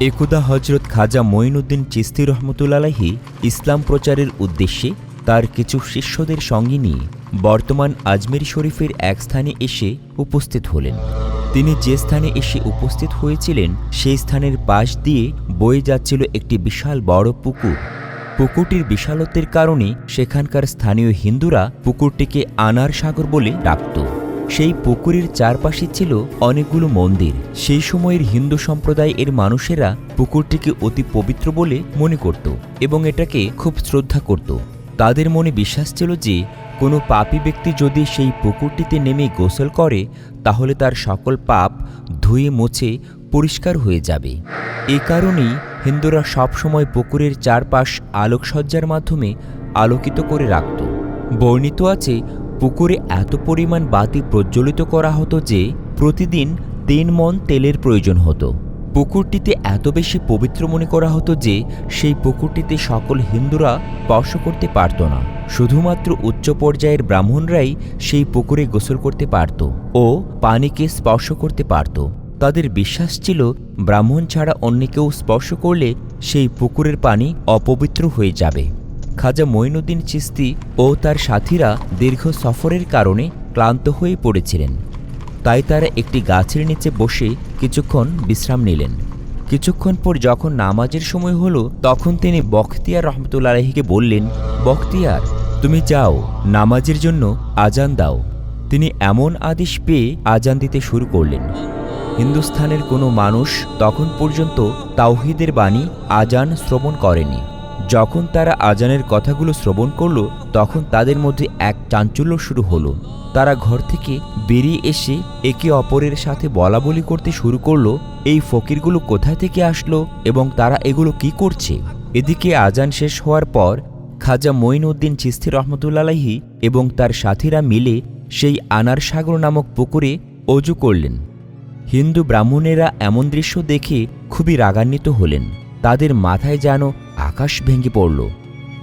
একদা হজরত খাজা মঈনুদ্দিন চিস্তি রহমতুল্লাহি ইসলাম প্রচারের উদ্দেশ্যে তার কিছু শিষ্যদের সঙ্গে নিয়ে বর্তমান আজমের শরীফের এক স্থানে এসে উপস্থিত হলেন। তিনি যে স্থানে এসে উপস্থিত হয়েছিলেন, সেই স্থানের পাশ দিয়ে বয়ে যাচ্ছিল একটি বিশাল বড় পুকুর। পুকুরটির বিশালত্বের কারণে সেখানকার স্থানীয় হিন্দুরা পুকুরটিকে আনার সাগর বলে ডাকত। সেই পুকুরের চারপাশে ছিল অনেকগুলো মন্দির। সেই সময়ের হিন্দু সম্প্রদায় এর মানুষেরা পুকুরটিকে অতি পবিত্র বলে মনে করত এবং এটাকে খুব শ্রদ্ধা করত। তাদের মনে বিশ্বাস ছিল যে, কোনো পাপী ব্যক্তি যদি সেই পুকুরটিতে নেমে গোসল করে, তাহলে তার সকল পাপ ধুয়ে মুছে পরিষ্কার হয়ে যাবে। এ কারণেই হিন্দুরা সবসময় পুকুরের চারপাশ আলোকসজ্জার মাধ্যমে আলোকিত করে রাখত। বর্ণিত আছে পুকুরে এত পরিমাণ বাতি প্রজ্বলিত করা হতো যে প্রতিদিন তিন মন তেলের প্রয়োজন হতো। পুকুরটিতে এত বেশি পবিত্র মনে করা হতো যে সেই পুকুরটিতে সকল হিন্দুরা স্পর্শ করতে পারত না। শুধুমাত্র উচ্চ পর্যায়ের ব্রাহ্মণরাই সেই পুকুরে গোসল করতে পারত ও পানিকে স্পর্শ করতে পারত। তাদের বিশ্বাস ছিল ব্রাহ্মণ ছাড়া অন্য কেউ স্পর্শ করলে সেই পুকুরের পানি অপবিত্র হয়ে যাবে। খাজা মঈনুদ্দিন চিস্তি ও তার সাথীরা দীর্ঘ সফরের কারণে ক্লান্ত হয়ে পড়েছিলেন। তাই তারা একটি গাছের নিচে বসে কিছুক্ষণ বিশ্রাম নিলেন। কিছুক্ষণ পর যখন নামাজের সময় হলো, তখন তিনি বখতিয়ার রহমতুল্লাহিকে বললেন, বখতিয়ার, তুমি যাও, নামাজের জন্য আজান দাও। তিনি এমন আদেশ পেয়ে আজান দিতে শুরু করলেন। হিন্দুস্থানের কোনো মানুষ তখন পর্যন্ত তাওহিদের বাণী আজান শ্রবণ করেনি। যখন তারা আজানের কথাগুলো শ্রবণ করল, তখন তাদের মধ্যে এক চাঞ্চল্য শুরু হলো। তারা ঘর থেকে বেরিয়ে এসে একে অপরের সাথে বলা বলি করতে শুরু করল, এই ফকিরগুলো কোথায় থেকে আসলো এবং তারা এগুলো কি করছে? এদিকে আজান শেষ হওয়ার পর, খাজা মঈনউদ্দিন চিস্তি রহমতুল্লাহি এবং তার সাথীরা মিলে সেই আনার সাগর নামক পুকুরে অজু করলেন। হিন্দু ব্রাহ্মণেরা এমন দৃশ্য দেখে খুবই রাগান্বিত হলেন। তাদের মাথায় যেন আকাশ ভেঙে পড়ল।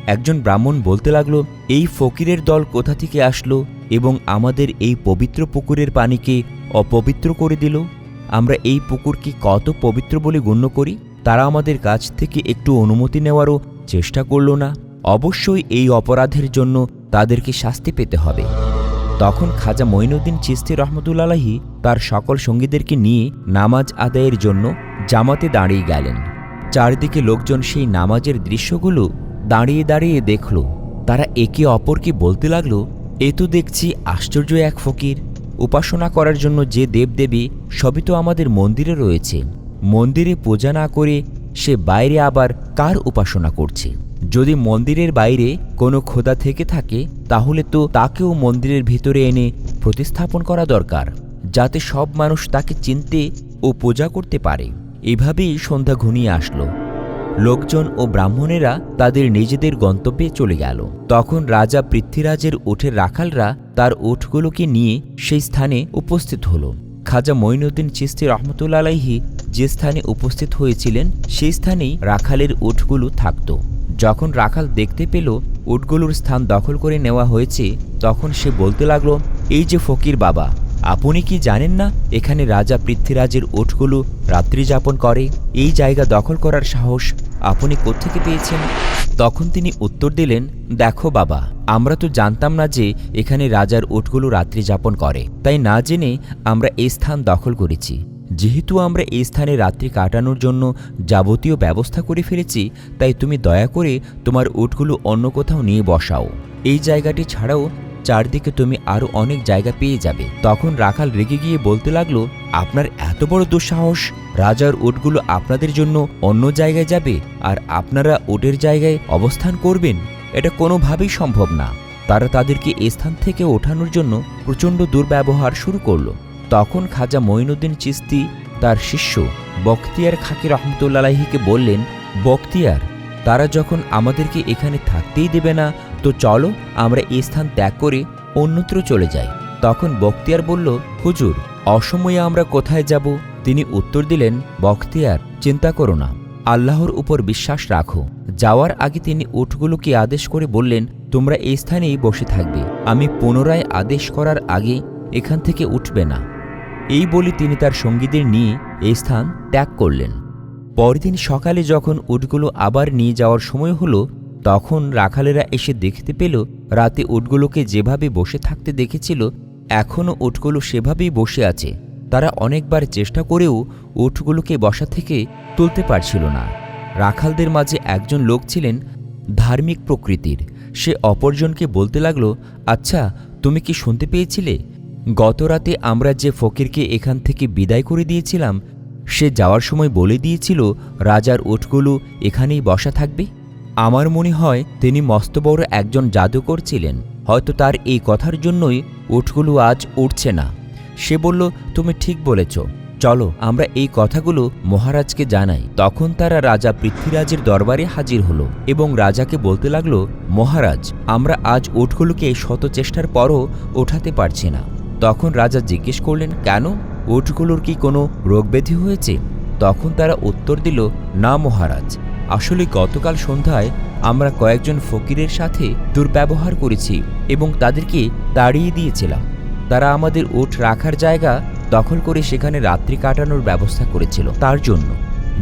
একজন ব্রাহ্মণ বলতে লাগল, এই ফকিরের দল কোথা থেকে আসলো এবং আমাদের এই পবিত্র পুকুরের পানিকে অপবিত্র করে দিল? আমরা এই পুকুরকে কত পবিত্র বলে গণ্য করি? তারা আমাদের কাছ থেকে একটু অনুমতি নেওয়ারও চেষ্টা করল না। অবশ্যই এই অপরাধের জন্য তাদেরকে শাস্তি পেতে হবে। তখন খাজা মঈনুদ্দিন চিস্তি রহমতুল্লাহি তার সকল সঙ্গীদেরকে নিয়ে নামাজ আদায়ের জন্য জামাতে দাঁড়িয়ে গেলেন। চারদিকে লোকজন সেই নামাজের দৃশ্যগুলো দাঁড়িয়ে দাঁড়িয়ে দেখল। তারা একে অপরকে বলতে লাগল, এ তো দেখছি আশ্চর্য এক ফকির। উপাসনা করার জন্য যে দেবদেবী সবই তো আমাদের মন্দিরে রয়েছে। মন্দিরে পূজা না করে সে বাইরে আবার কার উপাসনা করছে? যদি মন্দিরের বাইরে কোনো খোদা থেকে থাকে, তাহলে তো তাকেও মন্দিরের ভিতরে এনে প্রতিস্থাপন করা দরকার, যাতে সব মানুষ তাকে চিনতে ও পূজা করতে পারে। এভাবেই সন্ধ্যা ঘনিয়ে আসলো। লোকজন ও ব্রাহ্মণেরা তাদের নিজেদের গন্তব্যে চলে গেল। তখন রাজা পৃথ্বীরাজের উঠের রাখালরা তার ওঠগুলোকে নিয়ে সেই স্থানে উপস্থিত হল। খাজা মঈনুদ্দিন চিস্তি রহমতুল্লাহি যে স্থানে উপস্থিত হয়েছিলেন, সেই স্থানেই রাখালের ওঠগুলো থাকত। যখন রাখাল দেখতে পেল উটগুলোর স্থান দখল করে নেওয়া হয়েছে, তখন সে বলতে লাগল, এই যে ফকির বাবা আপনি কি জানেন না, এখানে রাজা পৃথ্বীরাজের ওঠগুলো রাত্রি যাপন করে? এই জায়গা দখল করার সাহস আপনি কোত্থেকে পেয়েছেন? তখন তিনি উত্তর দিলেন, দেখো বাবা, আমরা তো জানতাম না যে এখানে রাজার ওটগুলো রাত্রি যাপন করে। তাই না জেনে আমরা এই স্থান দখল করেছি। যেহেতু আমরা এই স্থানে রাত্রি কাটানোর জন্য যাবতীয় ব্যবস্থা করে ফেলেছি, তাই তুমি দয়া করে তোমার উটগুলো অন্য কোথাও নিয়ে বসাও। এই জায়গাটি ছাড়াও চারদিকে তুমি আরও অনেক জায়গা পেয়ে যাবে। তখন রাখাল রেগে গিয়ে বলতে লাগল, আপনার এত বড় দুঃসাহস। রাজার উটগুলো আপনাদের জন্য অন্য জায়গায় যাবে আর আপনারা উটের জায়গায় অবস্থান করবেন। এটা কোনোভাবেই সম্ভব না। তারা তাদেরকে স্থান থেকে ওঠানোর জন্য প্রচণ্ড দুর্ব্যবহার শুরু করল। তখন খাজা মঈনুদ্দিন চিস্তি তার শিষ্য বখতিয়ার খাকি রহমতুল্লাহিকে বললেন, বখতিয়ার, তারা যখন আমাদেরকে এখানে থাকতেই দেবে না তো চলো আমরা এই স্থান ত্যাগ করে অন্যত্র চলে যাই। তখন বখতিয়ার বলল, হুজুর, অসময়ে আমরা কোথায় যাব? তিনি উত্তর দিলেন, বখতিয়ার, চিন্তা করো না, আল্লাহর উপর বিশ্বাস রাখো। যাওয়ার আগে তিনি উঠগুলোকে আদেশ করে বললেন, তোমরা এই স্থানেই বসে থাকবে। আমি পুনরায় আদেশ করার আগে এখান থেকে উঠবে না। এই বলে তিনি তার সঙ্গীদের নিয়ে এই স্থান ত্যাগ করলেন। পরদিন সকালে যখন উটগুলো আবার নিয়ে যাওয়ার সময় হলো তখন রাখালেরা এসে দেখতে পেল, রাতে উটগুলোকে যেভাবে বসে থাকতে দেখেছিল এখনও উটগুলো সেভাবেই বসে আছে। তারা অনেকবার চেষ্টা করেও উটগুলোকে বসা থেকে তুলতে পারছিল না। রাখালদের মাঝে একজন লোক ছিলেন ধার্মিক প্রকৃতির। সে অপরজনকে বলতে লাগল আচ্ছা তুমি কি শুনতে পেয়েছিলে? গত রাতে আমরা যে ফকিরকে এখান থেকে বিদায় করে দিয়েছিলাম, সে যাওয়ার সময় বলে দিয়েছিল, রাজার উটগুলো এখানেই বসা থাকবে? আমার মনে হয় তিনি মস্ত বড় একজন জাদুকর ছিলেন। হয়তো তার এই কথার জন্যই উটগুলো আজ উঠছে না। সে বলল, তুমি ঠিক বলেছ। চলো, আমরা এই কথাগুলো মহারাজকে জানাই। তখন তারা রাজা পৃথ্বীরাজের দরবারে হাজির হলো এবং রাজাকে বলতে লাগল, মহারাজ, আমরা আজ উটগুলোকে শত চেষ্টার পরও ওঠাতে পারছি না। তখন রাজা জিজ্ঞেস করলেন, কেন? উটগুলোর কি কোনো রোগব্যাধি হয়েছে? তখন তারা উত্তর দিল, না মহারাজ। আসলে গতকাল সন্ধ্যায় আমরা কয়েকজন ফকিরের সাথে দুর্ব্যবহার করেছি এবং তাদেরকে তাড়িয়ে দিয়েছিলাম। তারা আমাদের উট রাখার জায়গা দখল করে সেখানে রাত্রি কাটানোর ব্যবস্থা করেছিল। তার জন্য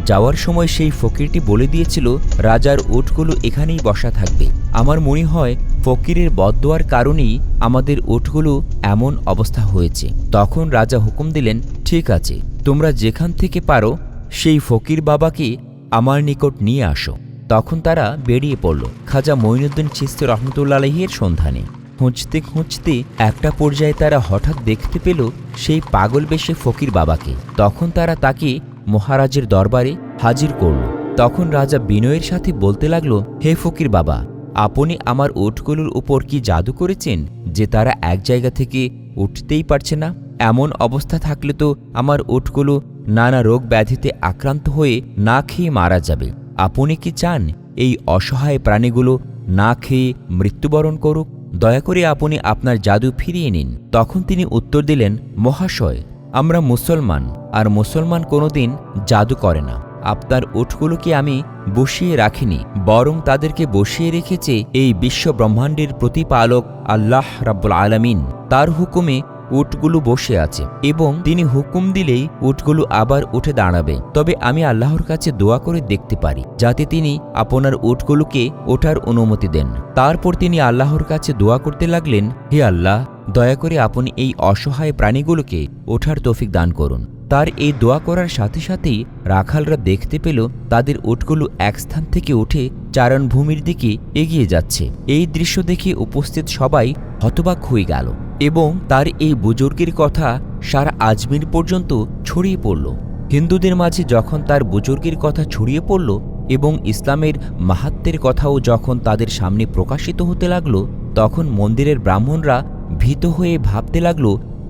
যাওয়ার সময় সেই ফকিরটি বলে দিয়েছিল, রাজার উটগুলো এখানেই বসা থাকবে। আমার মনে হয় ফকিরের বদদোয়ার কারণেই আমাদের উটগুলো এমন অবস্থা হয়েছে। তখন রাজা হুকুম দিলেন, ঠিক আছে, তোমরা যেখান থেকে পারো, সেই ফকির বাবাকে আমার নিকট নিয়ে আসো। তখন তারা বেরিয়ে পড়ল। খাজা মঈনুদ্দিন চিস্তি রহমতুল্লা রহমতুল্লাহির সন্ধানে। খুঁজতে খুঁজতে একটা পর্যায়ে তারা হঠাৎ দেখতে পেল সেই পাগল বেশে ফকির বাবাকে। তখন তারা তাকে মহারাজের দরবারে হাজির করল। তখন রাজা বিনয়ের সাথে বলতে লাগল, হে ফকির বাবা, আপনি আমার উটগুলোর উপর কি জাদু করেছেন, যে তারা এক জায়গা থেকে উঠতেই পারছে না? এমন অবস্থা থাকলে তো আমার উটগুলো নানা রোগ ব্যাধিতে আক্রান্ত হয়ে না খেয়ে মারা যাবে। আপনি কি চান এই অসহায় প্রাণীগুলো না খেয়ে মৃত্যুবরণ করুক? দয়া করে আপনি আপনার জাদু ফিরিয়ে নিন। তখন তিনি উত্তর দিলেন, মহাশয়, আমরা মুসলমান, আর মুসলমান কোনোদিন জাদু করে না। আপনার উটগুলোকে আমি বসিয়ে রাখিনি, বরং তাদেরকে বসিয়ে রেখেছে এই বিশ্ব ব্রহ্মাণ্ডের প্রতিপালক আল্লাহ রাব্বুল আলামিন। তার হুকুমে উটগুলো বসে আছে এবং তিনি হুকুম দিলেই উটগুলো আবার উঠে দাঁড়াবে। তবে আমি আল্লাহর কাছে দোয়া করে দেখতে পারি, যাতে তিনি আপনার উটগুলোকে ওঠার অনুমতি দেন। তারপর তিনি আল্লাহর কাছে দোয়া করতে লাগলেন, হে আল্লাহ, দয়া করে আপনি এই অসহায় প্রাণীগুলোকে ওঠার তৌফিক দান করুন। তার এই দোয়া করার সাথে সাথেই রাখালরা দেখতে পেল তাদের উটগুলো এক স্থান থেকে উঠে চারণভূমির দিকে এগিয়ে যাচ্ছে। এই দৃশ্য দেখে উপস্থিত সবাই হতবাক হয়ে গেল। এবং তার এই বুজুর্গের কথা সারা আজমির পর্যন্ত ছড়িয়ে পড়ল। হিন্দুদের মাঝে যখন তার বুজুর্গের কথা ছড়িয়ে পড়ল এবং ইসলামের মাহাত্মের কথাও যখন তাদের সামনে প্রকাশিত হতে লাগল, তখন মন্দিরের ব্রাহ্মণরা ভীত হয়ে ভাবতে লাগল,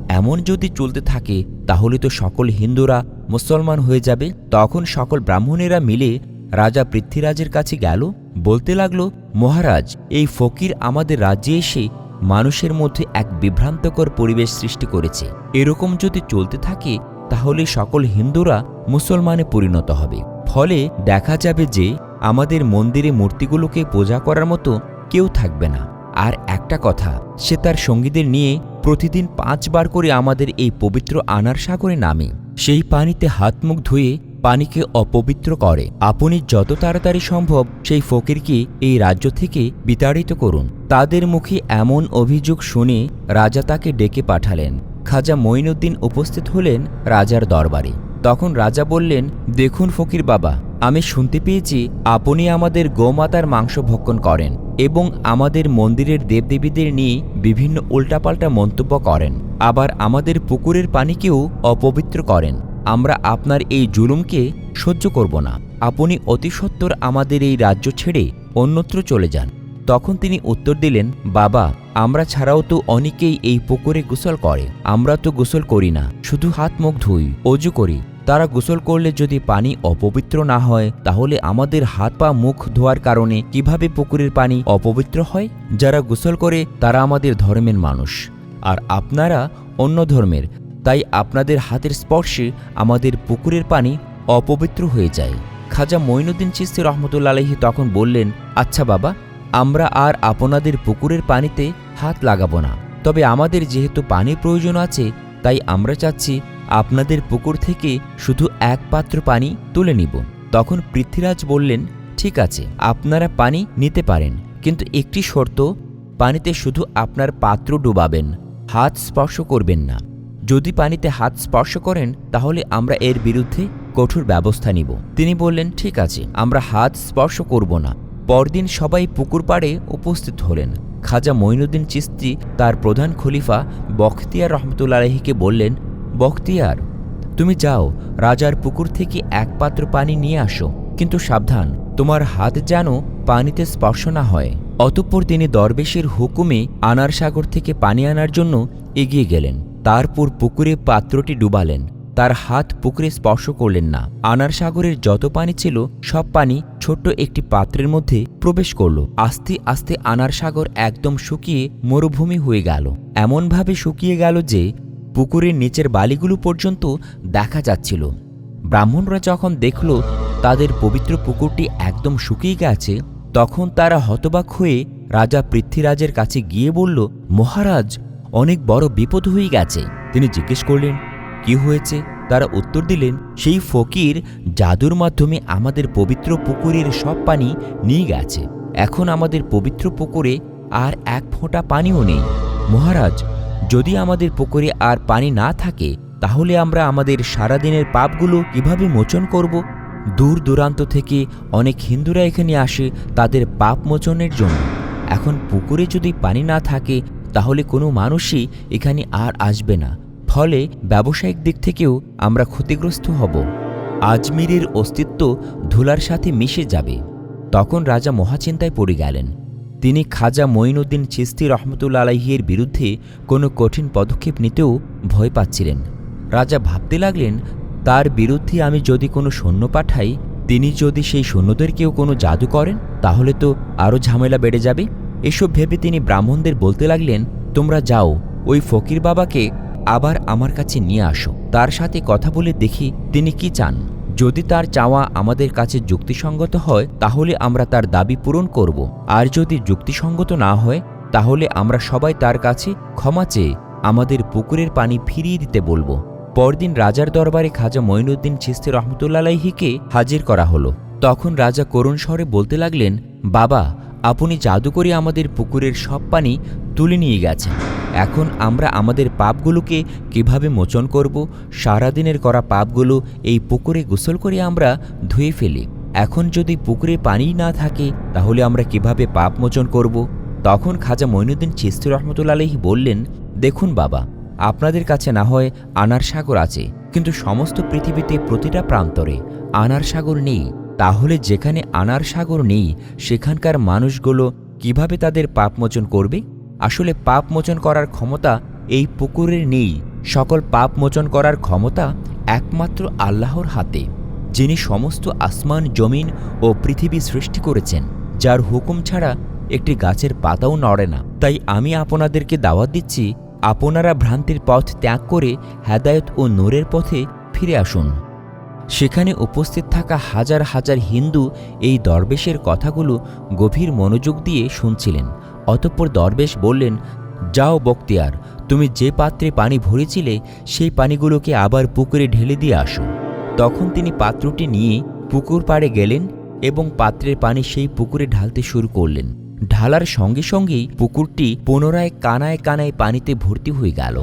এমন যদি চলতে থাকে, তাহলে তো সকল হিন্দুরা মুসলমান হয়ে যাবে। তখন সকল ব্রাহ্মণেরা মিলে রাজা পৃথ্বীরাজের কাছে গেল, বলতে লাগল, মহারাজ, এই ফকির আমাদের রাজ্যে এসে মানুষের মধ্যে এক বিভ্রান্তকর পরিবেশ সৃষ্টি করেছে। এরকম যদি চলতে থাকে, তাহলে সকল হিন্দুরা মুসলমানে পরিণত হবে। ফলে দেখা যাবে যে, আমাদের মন্দিরে মূর্তিগুলোকে পূজা করার মতো কেউ থাকবে না। আর একটা কথা, সে তার সঙ্গীদের নিয়ে প্রতিদিন পাঁচবার করে আমাদের এই পবিত্র আনার সাগরে নামে। সেই পানিতে হাত মুখ ধুয়ে পানিকে অপবিত্র করে। আপনি যত তাড়াতাড়ি সম্ভব সেই ফকিরকে এই রাজ্য থেকে বিতাড়িত করুন। তাদের মুখে এমন অভিযোগ শুনে রাজা তাকে ডেকে পাঠালেন। খাজা মঈনুদ্দিন উপস্থিত হলেন রাজার দরবারে। তখন রাজা বললেন, দেখুন ফকির বাবা, আমি শুনতে পেয়েছি আপনি আমাদের গোমাতার মাংস ভক্ষণ করেন এবং আমাদের মন্দিরের দেবদেবীদের নিয়ে বিভিন্ন উল্টাপাল্টা মন্তব্য করেন। আবার আমাদের পুকুরের পানিকেও অপবিত্র করেন। আমরা আপনার এই জুলুমকে সহ্য করব না। আপনি অতি সত্বর আমাদের এই রাজ্য ছেড়ে অন্যত্র চলে যান। তখন তিনি উত্তর দিলেন, বাবা, আমরা ছাড়াও তো অনেকেই এই পুকুরে গোসল করে। আমরা তো গোসল করি না, শুধু হাত মুখ ধুই, অজু করি। তারা গোসল করলে যদি পানি অপবিত্র না হয়, তাহলে আমাদের হাত পা মুখ ধোয়ার কারণে কীভাবে পুকুরের পানি অপবিত্র হয়? যারা গোসল করে, তারা আমাদের ধর্মের মানুষ। আর আপনারা অন্য ধর্মের। তাই আপনাদের হাতের স্পর্শে আমাদের পুকুরের পানি অপবিত্র হয়ে যায়। খাজা মঈনুদ্দিন চিস্তি রহমতুল্লা আলহি তখন বললেন আচ্ছা বাবা, আমরা আর আপনাদের পুকুরের পানিতে হাত লাগাবো না। তবে আমাদের যেহেতু পানির প্রয়োজন আছে, তাই আমরা চাচ্ছি আপনাদের পুকুর থেকে শুধু এক পাত্র পানি তুলে নিব। তখন পৃথ্বীরাজ বললেন, ঠিক আছে, আপনারা পানি নিতে পারেন, কিন্তু একটি শর্ত, পানিতে শুধু আপনার পাত্র ডুবাবেন, হাত স্পর্শ করবেন না। যদি পানিতে হাত স্পর্শ করেন, তাহলে আমরা এর বিরুদ্ধে কঠোর ব্যবস্থা নিব। তিনি বললেন, ঠিক আছে, আমরা হাত স্পর্শ করব না। পরদিন সবাই পুকুর পাড়ে উপস্থিত হলেন। খাজা মঈনুদ্দিন চিস্তি, তার প্রধান খলিফা বখতিয়ার রহমতুল্লা আলহীকে বললেন, বখতিয়ার, তুমি যাও, রাজার পুকুর থেকে এক পাত্র পানি নিয়ে আসো। কিন্তু সাবধান, তোমার হাত যেন পানিতে স্পর্শ না হয়। অতঃপর তিনি দরবেশের হুকুমে আনার সাগর থেকে পানি আনার জন্য এগিয়ে গেলেন। তারপর পুকুরে পাত্রটি ডুবালেন। তার হাত পুকুরে স্পর্শ করলেন না। আনার সাগরের যত পানি ছিল, সব পানি ছোট্ট একটি পাত্রের মধ্যে প্রবেশ করল। আস্তে আস্তে আনার সাগর একদম শুকিয়ে মরুভূমি হয়ে গেল। এমনভাবে শুকিয়ে গেল যে, পুকুরের নিচের বালিগুলো পর্যন্ত দেখা যাচ্ছিল। ব্রাহ্মণরা যখন দেখল তাদের পবিত্র পুকুরটি একদম শুকিয়ে গেছে, তখন তারা হতবাক হয়ে রাজা পৃথ্বীরাজের কাছে গিয়ে বলল, মহারাজ অনেক বড় বিপদ হয়ে গেছে। তিনি জিজ্ঞেস করলেন, কি হয়েছে? তারা উত্তর দিলেন, সেই ফকির জাদুর মাধ্যমে আমাদের পবিত্র পুকুরের সব পানি নিয়ে গেছে। এখন আমাদের পবিত্র পুকুরে আর এক ফোঁটা পানিও নেই। মহারাজ, যদি আমাদের পুকুরে আর পানি না থাকে, তাহলে আমরা আমাদের সারাদিনের পাপগুলো কীভাবে মোচন করব? দূর দূরান্ত থেকে অনেক হিন্দুরা এখানে আসে তাদের পাপ মোচনের জন্য। এখন পুকুরে যদি পানি না থাকে তাহলে কোনো মানুষই এখানে আর আসবে না। ফলে ব্যবসায়িক দিক থেকেও আমরা ক্ষতিগ্রস্ত হব। আজমিরের অস্তিত্ব ধুলার সাথে মিশে যাবে। তখন রাজা মহাচিন্তায় পড়ে গেলেন। তিনি খাজা মঈনুদ্দিন চিস্তি রহমতুল্লা আলাহিয়ের বিরুদ্ধে কোনো কঠিন পদক্ষেপ নিতেও ভয় পাচ্ছিলেন। রাজা ভাবতে লাগলেন, তার বিরুদ্ধে আমি যদি কোনো সৈন্য পাঠাই, তিনি যদি সেই সৈন্যদেরকেও কোনো জাদু করেন, তাহলে তো আরও ঝামেলা বেড়ে যাবে। এসব ভেবে তিনি ব্রাহ্মণদের বলতে লাগলেন, তোমরা যাও, ওই ফকির বাবাকে আবার আমার কাছে নিয়ে আসো। তার সাথে কথা বলে দেখি তিনি কি চান। যদি তার চাওয়া আমাদের কাছে যুক্তিসঙ্গত হয়, তাহলে আমরা তার দাবি পূরণ করব। আর যদি যুক্তিসঙ্গত না হয়, তাহলে আমরা সবাই তার কাছে ক্ষমা চেয়ে আমাদের পুকুরের পানি ফিরিয়ে দিতে বলব। পরদিন রাজার দরবারে খাজা মঈনুদ্দিন চিস্তি রহমতুল্লাহিকে হাজির করা হলো। তখন রাজা করুণ স্বরে বলতে লাগলেন, বাবা আপনি জাদু করে আমাদের পুকুরের সব পানি তুলে নিয়ে গেছেন। এখন আমরা আমাদের পাপগুলোকে কীভাবে মোচন করব? সারাদিনের করা পাপগুলো এই পুকুরে গোসল করে আমরা ধুয়ে ফেলি। এখন যদি পুকুরে পানি না থাকে, তাহলে আমরা কীভাবে পাপ মোচন করব? তখন খাজা মঈনুদ্দিন চিস্তি রহমতুল্লা আলহি বললেন, দেখুন বাবা, আপনাদের কাছে না হয় আনার সাগর আছে, কিন্তু সমস্ত পৃথিবীতে প্রতিটা প্রান্তরে আনার সাগর নেই। তাহলে যেখানে আনার সাগর নেই, সেখানকার মানুষগুলো কীভাবে তাদের পাপ মোচন করবে? আসলে পাপ মোচন করার ক্ষমতা এই পুকুরের নেই। সকল পাপ মোচন করার ক্ষমতা একমাত্র আল্লাহর হাতে, যিনি সমস্ত আসমান, জমিন ও পৃথিবী সৃষ্টি করেছেন, যার হুকুম ছাড়া একটি গাছের পাতাও নড়ে না। তাই আমি আপনাদেরকে দাওয়াত দিচ্ছি, আপনারা ভ্রান্তির পথ ত্যাগ করে হেদায়ত ও নূরের পথে ফিরে আসুন। সেখানে উপস্থিত থাকা হাজার হাজার হিন্দু এই দরবেশের কথাগুলো গভীর মনোযোগ দিয়ে শুনছিলেন। অতঃপর দরবেশ বললেন, যাও বক্তিয়ার, তুমি যে পাত্রে পানি ভরেছিলে, সেই পানিগুলোকে আবার পুকুরে ঢেলে দিয়ে আসো। তখন তিনি পাত্রটি নিয়ে পুকুর পাড়ে গেলেন এবং পাত্রের পানি সেই পুকুরে ঢালতে শুরু করলেন। ঢালার সঙ্গে সঙ্গেই পুকুরটি পুনরায় কানায় কানায় পানিতে ভর্তি হয়ে গেল।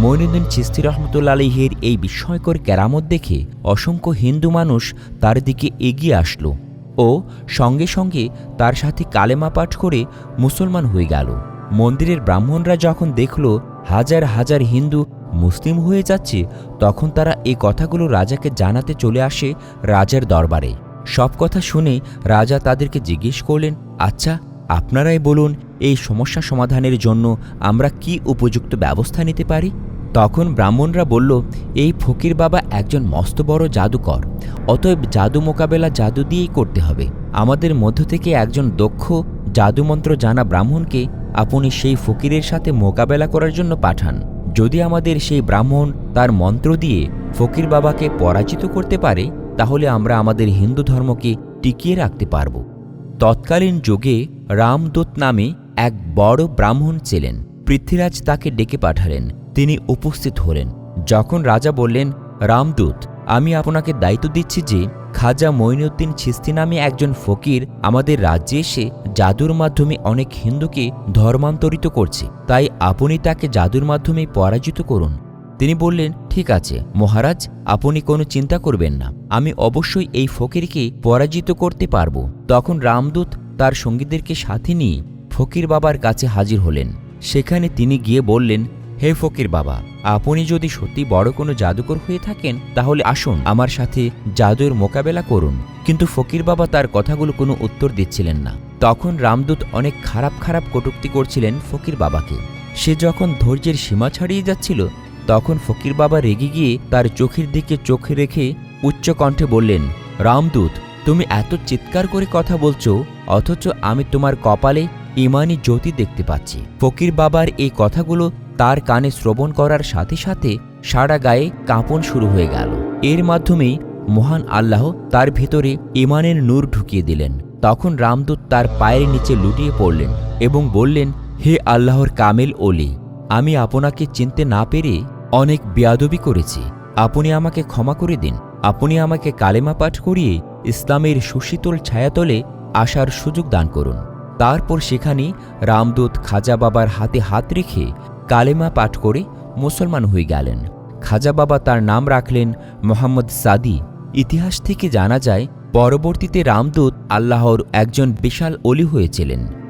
মঈনুদ্দিন চিস্তি রহমতুল্লা আলহের এই বিস্ময়কর কেরামত দেখে অসংখ্য হিন্দু মানুষ তার দিকে এগিয়ে আসলো ও সঙ্গে সঙ্গে তার সাথে কালেমা পাঠ করে মুসলমান হয়ে গেল। মন্দিরের ব্রাহ্মণরা যখন দেখল হাজার হাজার হিন্দু মুসলিম হয়ে যাচ্ছে, তখন তারা এই কথাগুলো রাজাকে জানাতে চলে আসে রাজার দরবারে। সব কথা শুনে রাজা তাদেরকে জিজ্ঞেস করলেন আচ্ছা আপনারাই বলুন, এই সমস্যা সমাধানের জন্য আমরা কি উপযুক্ত ব্যবস্থা নিতে পারি? তখন ব্রাহ্মণরা বলল, এই ফকির বাবা একজন মস্ত বড় জাদুকর, অতএব জাদু মোকাবেলা জাদু দিয়েই করতে হবে। আমাদের মধ্য থেকে একজন দক্ষ জাদুমন্ত্র জানা ব্রাহ্মণকে আপনি সেই ফকিরের সাথে মোকাবেলা করার জন্য পাঠান। যদি আমাদের সেই ব্রাহ্মণ তার মন্ত্র দিয়ে ফকির বাবাকে পরাজিত করতে পারে, তাহলে আমরা আমাদের হিন্দু ধর্মকে টিকিয়ে রাখতে পারব। তৎকালীন যুগে রামদূত নামে এক বড় ব্রাহ্মণ ছিলেন। পৃথ্বীরাজ তাকে ডেকে পাঠালেন। তিনি উপস্থিত হলেন। যখন রাজা বললেন, রামদূত, আমি আপনাকে দায়িত্ব দিচ্ছি যে খাজা মঈনুদ্দিন চিস্তি নামে একজন ফকির আমাদের রাজ্যে এসে জাদুর মাধ্যমে অনেক হিন্দুকে ধর্মান্তরিত করছে। তাই আপনি তাকে জাদুর মাধ্যমে পরাজিত করুন। তিনি বললেন, ঠিক আছে, মহারাজ, আপনি কোনো চিন্তা করবেন না। আমি অবশ্যই এই ফকিরকে পরাজিত করতে পারব। তখন রামদূত তার সঙ্গীদেরকে সাথে নিয়ে ফকির বাবার কাছে হাজির হলেন। সেখানে তিনি গিয়ে বললেন, হে ফকির বাবা, আপনি যদি সত্যি বড় কোনো জাদুকর হয়ে থাকেন, তাহলে আসুন আমার সাথে জাদুর মোকাবেলা করুন। কিন্তু ফকির বাবা তার কথাগুলো কোনো উত্তর দিচ্ছিলেন না। তখন রামদূত অনেক খারাপ খারাপ কটূক্তি করছিলেন ফকির বাবাকে। সে যখন ধৈর্যের সীমা ছাড়িয়ে যাচ্ছিল, তখন ফকির বাবা রেগে গিয়ে তার চোখের দিকে চোখে রেখে উচ্চ কণ্ঠে বললেন, রামদূত, তুমি এত চিৎকার করে কথা বলছো অথচ আমি তোমার কপালে ইমানি জ্যোতি দেখতে পাচ্ছি। ফকির বাবার এই কথাগুলো তার কানে শ্রবণ করার সাথে সাথে সারা গায়ে কাঁপন শুরু হয়ে গেল। এর মাধ্যমেই মহান আল্লাহ তার ভিতরে ইমানের নূর ঢুকিয়ে দিলেন। তখন রামদূত তার পায়ের নিচে লুটিয়ে পড়লেন এবং বললেন, হে আল্লাহর কামেল ওলি, আমি আপনাকে চিনতে না পেরে অনেক বেয়াদবি করেছি। আপনি আমাকে ক্ষমা করে দিন। আপনি আমাকে কালেমা পাঠ করিয়ে ইসলামের সুশীতল ছায়াতলে আসার সুযোগ দান করুন। তারপর সেখানে রামদূত খাজা বাবার হাতে হাত রেখে কালেমা পাঠ করে মুসলমান হয়ে গেলেন। খাজা বাবা তার নাম রাখলেন মোহাম্মদ সাদি। ইতিহাস থেকে জানা যায়, পরবর্তীতে রামদূত আল্লাহর একজন বিশাল অলি হয়েছিলেন।